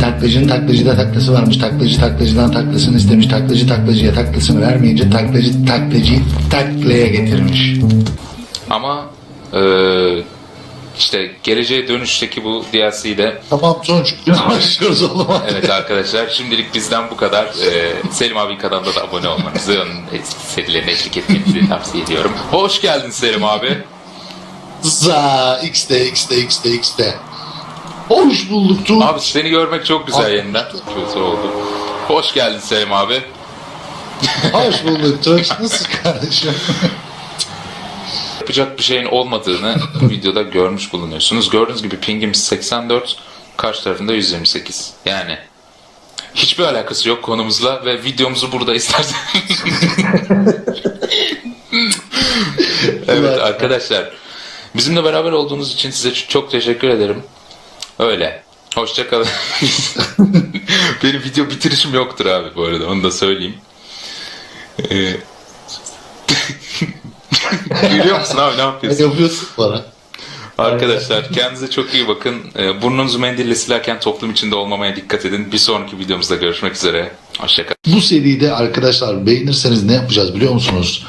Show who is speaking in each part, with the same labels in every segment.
Speaker 1: Taklacının taklacıda taklası varmış. Taklacı taklacıdan taklasını istemiş. Taklacı taklacıya taklasını vermeyince taklacı taklacıyı taklaya getirmiş.
Speaker 2: Ama eee, işte geleceğe dönüşteki bu DLC'de
Speaker 1: Tamam Tunç. Başlıyoruz o zaman.
Speaker 2: evet arkadaşlar şimdilik bizden bu kadar. Eee, Selim abi kanalına da abone olmanızı, onun serilerine eşlik etmenizi tavsiye ediyorum. Hoş geldin Selim abi.
Speaker 1: Za x'de x'de x'de x'de. Hoş bulduk Tunç.
Speaker 2: Abi seni görmek çok güzel
Speaker 1: Abi.
Speaker 2: yeniden. Kötü oldu. Hoş geldin Selim abi.
Speaker 1: Hoş bulduk Tunç. Nasıl kardeşim?
Speaker 2: Yapacak bir şeyin olmadığını bu videoda görmüş bulunuyorsunuz. Gördüğünüz gibi pingimiz 84, karşı tarafında 128. Yani hiçbir alakası yok konumuzla ve videomuzu burada istersen. evet arkadaşlar. Bizimle beraber olduğunuz için size çok teşekkür ederim. Öyle. Hoşçakalın. Benim video bitirişim yoktur abi bu arada onu da söyleyeyim. Ee, Gülüyor musun abi ne yapıyorsun?
Speaker 1: yapıyorsun bana?
Speaker 2: Arkadaşlar kendinize çok iyi bakın. Ee, Burnunuzu mendille silerken toplum içinde olmamaya dikkat edin. Bir sonraki videomuzda görüşmek üzere. Hoşçakalın.
Speaker 1: Bu seride arkadaşlar beğenirseniz ne yapacağız biliyor musunuz?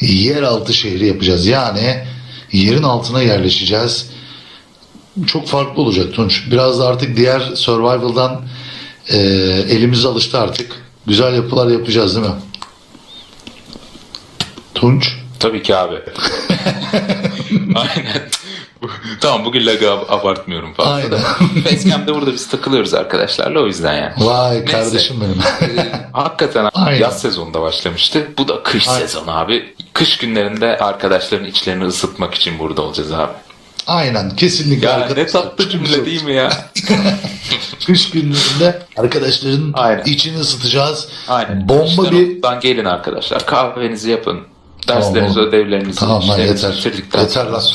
Speaker 1: Yeraltı şehri yapacağız. Yani yerin altına yerleşeceğiz. Çok farklı olacak Tunç. Biraz da artık diğer survival'dan e, elimiz alıştı artık. Güzel yapılar yapacağız değil mi? Tunç.
Speaker 2: Tabii ki abi. Aynen. Tamam bugün lag ab- abartmıyorum fazla
Speaker 1: Aynen.
Speaker 2: da. Facecam'de burada biz takılıyoruz arkadaşlarla o yüzden yani.
Speaker 1: Vay
Speaker 2: Neyse.
Speaker 1: kardeşim benim.
Speaker 2: Ee, Hakikaten
Speaker 1: Aynen.
Speaker 2: yaz sezonunda başlamıştı. Bu da kış
Speaker 1: Aynen.
Speaker 2: sezonu abi. Kış günlerinde arkadaşların içlerini ısıtmak için burada olacağız abi.
Speaker 1: Aynen kesinlikle.
Speaker 2: Ya ne tatlı cümle değil mi ya?
Speaker 1: Kış günlerinde arkadaşların
Speaker 2: Aynen.
Speaker 1: içini ısıtacağız.
Speaker 2: Aynen.
Speaker 1: Bomba
Speaker 2: İşten
Speaker 1: bir
Speaker 2: okuldan gelin arkadaşlar. Kahvenizi yapın.
Speaker 1: Tamam,
Speaker 2: Derslerinizi,
Speaker 1: oğlum.
Speaker 2: ödevlerinizi,
Speaker 1: Tamam lan yeter.
Speaker 2: bitirdikten
Speaker 1: Yeter lan.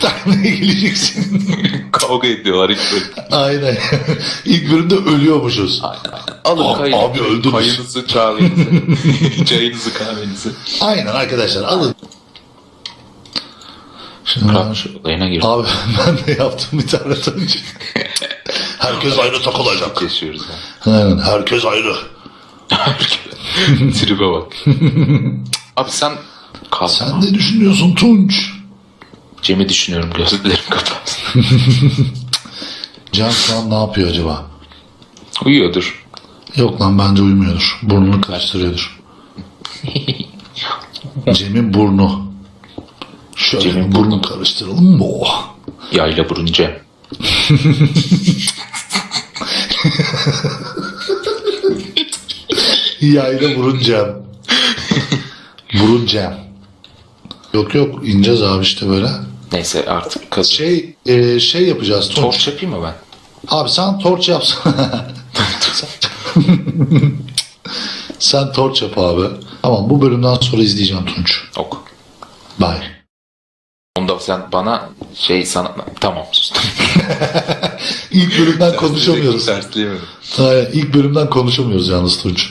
Speaker 1: Taklaya geleceksin.
Speaker 2: kavga ediyorlar ilk bölüm.
Speaker 1: Aynen. İlk bölümde ölüyormuşuz.
Speaker 2: Aynen. Alın
Speaker 1: Abi-
Speaker 2: kayın,
Speaker 1: abi öldünüz.
Speaker 2: kayınızı, kahvenizi, çayınızı, kahvenizi.
Speaker 1: Aynen arkadaşlar alın. Şu...
Speaker 2: Olayına gir.
Speaker 1: Abi ben de yaptım bir tane önce. Herkes ayrı takılacak.
Speaker 2: Yaşıyoruz yani.
Speaker 1: Aynen herkes ayrı.
Speaker 2: Tribe bak. Abi sen kal.
Speaker 1: Sen ne düşünüyorsun Tunç?
Speaker 2: Cem'i düşünüyorum gözlerim kapalı.
Speaker 1: Can şu an ne yapıyor acaba?
Speaker 2: Uyuyordur.
Speaker 1: Yok lan bence uyumuyordur. Burnunu karıştırıyordur. Cem'in burnu. Şöyle
Speaker 2: Cem'in
Speaker 1: burnu karıştıralım mı?
Speaker 2: Yayla burun Cem.
Speaker 1: Yayla burun Cem. burun Cem. Yok yok ineceğiz abi işte böyle.
Speaker 2: Neyse artık kazı.
Speaker 1: Şey e, şey yapacağız Tunç.
Speaker 2: Torç yapayım mı ben?
Speaker 1: Abi sen torç yapsan. sen torç yap abi. Tamam bu bölümden sonra izleyeceğim Tunç.
Speaker 2: Ok.
Speaker 1: Bye.
Speaker 2: Onda sen bana şey sana... Tamam sustum.
Speaker 1: İlk bölümden konuşamıyoruz.
Speaker 2: Tersleyemedim.
Speaker 1: Aynen, ilk bölümden konuşamıyoruz yalnız Tunç.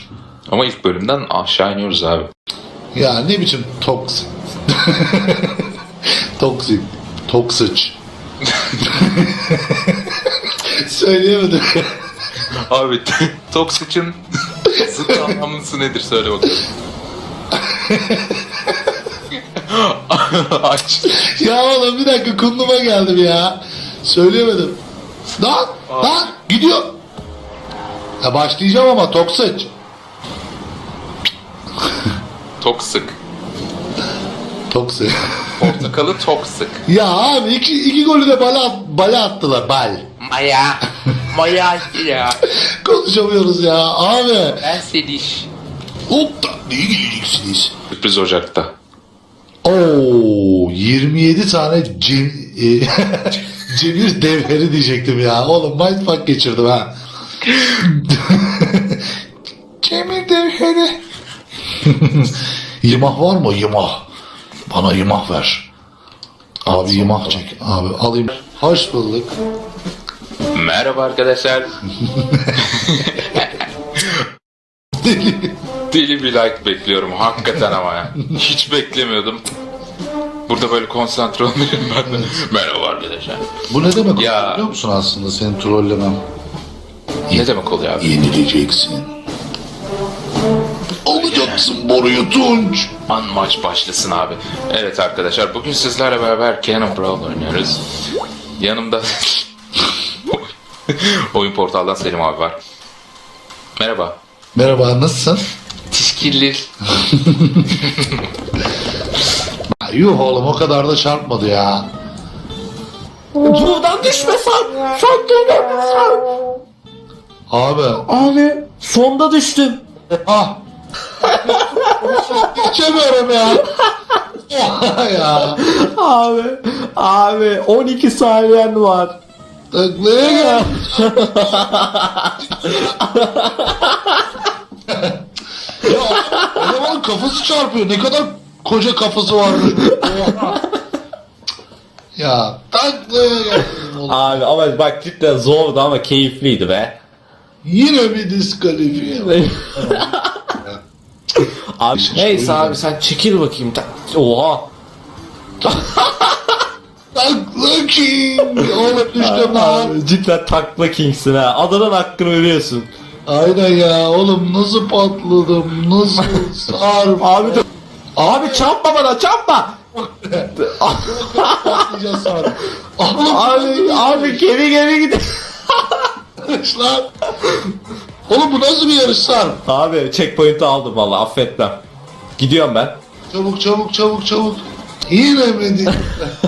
Speaker 2: Ama ilk bölümden aşağı iniyoruz abi.
Speaker 1: Ya ne biçim toksik. toksik. Toksik. Söyleyemedim.
Speaker 2: Abi Toxic'in zıt anlamlısı nedir söyle bakalım. Aç.
Speaker 1: ya oğlum bir dakika kunduma geldim ya. Söyleyemedim. Lan lan gidiyor. Ya başlayacağım ama toksik.
Speaker 2: Toksik.
Speaker 1: Toksik.
Speaker 2: Portakalı toksik.
Speaker 1: ya abi iki, iki golü de bala, bala attılar bal.
Speaker 2: Maya. Maya ya.
Speaker 1: Konuşamıyoruz ya abi.
Speaker 2: Ben sediş.
Speaker 1: Hop da ne geleceksiniz?
Speaker 2: Sürpriz Ocak'ta.
Speaker 1: Oo 27 tane cem, e, cemir devheri diyecektim ya. Oğlum mindfuck geçirdim ha. cemir devheri. yımah var mı yımah? Bana yımah ver. Abi yımah çek. Abi alayım. Hoş bulduk.
Speaker 2: Merhaba arkadaşlar. Deli bir like bekliyorum hakikaten ama ya. Hiç beklemiyordum. Burada böyle konsantre olmayayım ben de. Merhaba arkadaşlar.
Speaker 1: Bu ne demek
Speaker 2: Ya.
Speaker 1: biliyor musun aslında senin trollemem?
Speaker 2: Ne demek oluyor abi?
Speaker 1: Yenileceksin. Alacaksın boruyu Tunç.
Speaker 2: An maç başlasın abi. Evet arkadaşlar bugün sizlerle beraber Canon Brawl oynuyoruz. Yanımda Oyun Portal'dan Selim abi var. Merhaba.
Speaker 1: Merhaba nasılsın? Ya, Yuh oğlum o kadar da çarpmadı ya.
Speaker 3: Buradan düşme sen. Sen sen.
Speaker 1: Abi
Speaker 3: Abi sonda düştüm.
Speaker 1: ah. Geçemiyorum ya. Oha ya.
Speaker 3: Abi abi 12 saniyen var.
Speaker 1: Taklaya gel. Ya adamın kafası çarpıyor. Ne kadar koca kafası vardı. Ya oğlum.
Speaker 3: Abi ama bak cidden zordu ama keyifliydi be.
Speaker 1: Yine bir diskalifiye.
Speaker 3: abi neyse abi sen çekil bakayım. Oha.
Speaker 1: Takla king. Oğlum düştüm lan.
Speaker 3: Cidden takla kingsin ha. Adanın hakkını veriyorsun.
Speaker 1: Aynen ya oğlum nasıl patladım nasıl sarp
Speaker 3: Abi dur. Abi çarpma bana çarpma.
Speaker 1: patlayacağız Oğlum
Speaker 3: Abi abi geri geri git.
Speaker 1: yarış lan Oğlum bu nasıl bir yarış sarp
Speaker 3: Abi checkpoint'i aldım valla affetmem. Gidiyorum ben.
Speaker 1: Çabuk çabuk çabuk çabuk mi değil?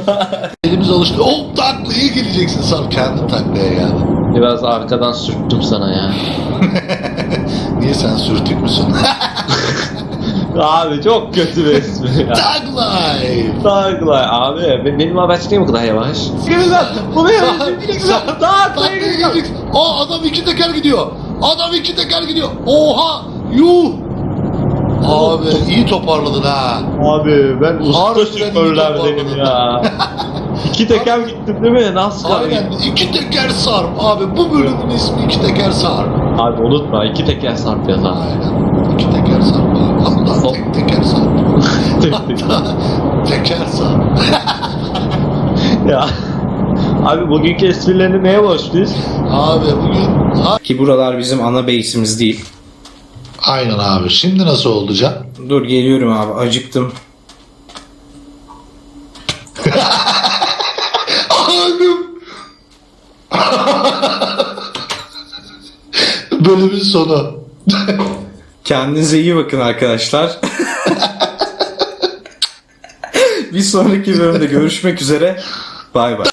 Speaker 1: Elimiz alıştı. Oh taklaya geleceksin sarp kendin taklaya geldin.
Speaker 3: Biraz arkadan sürttüm sana ya.
Speaker 1: Niye sen sürtük müsün?
Speaker 3: Abi çok kötü bir espri ya.
Speaker 1: Tag life.
Speaker 3: Takla abi be- benim haber niye bu kadar yavaş? Güzel bu ne ya?
Speaker 1: Sarp, Taklaya geleceksin. Aa adam iki teker gidiyor. Adam iki teker gidiyor. Oha yuh. Abi iyi toparladın ha.
Speaker 3: Abi ben usta şoförlerdenim ya. İki teker gittim değil mi? Nasıl
Speaker 1: Aynen iki teker sarp abi bu bölümün ismi iki teker sarp.
Speaker 3: Abi unutma iki teker sarp yaz abi.
Speaker 1: Aynen iki teker sarp abi. Hatta
Speaker 3: Sol-
Speaker 1: tek teker sarp. Hatta teker sarp.
Speaker 3: ya. Abi bugünkü esprilerini neye borçluyuz?
Speaker 1: Abi bugün ha-
Speaker 4: Ki buralar bizim ana base'imiz değil.
Speaker 1: Aynen abi şimdi nasıl olacak?
Speaker 4: Dur geliyorum abi acıktım.
Speaker 1: Bölümün sonu.
Speaker 4: Kendinize iyi bakın arkadaşlar. Bir sonraki bölümde görüşmek üzere. Bay bay.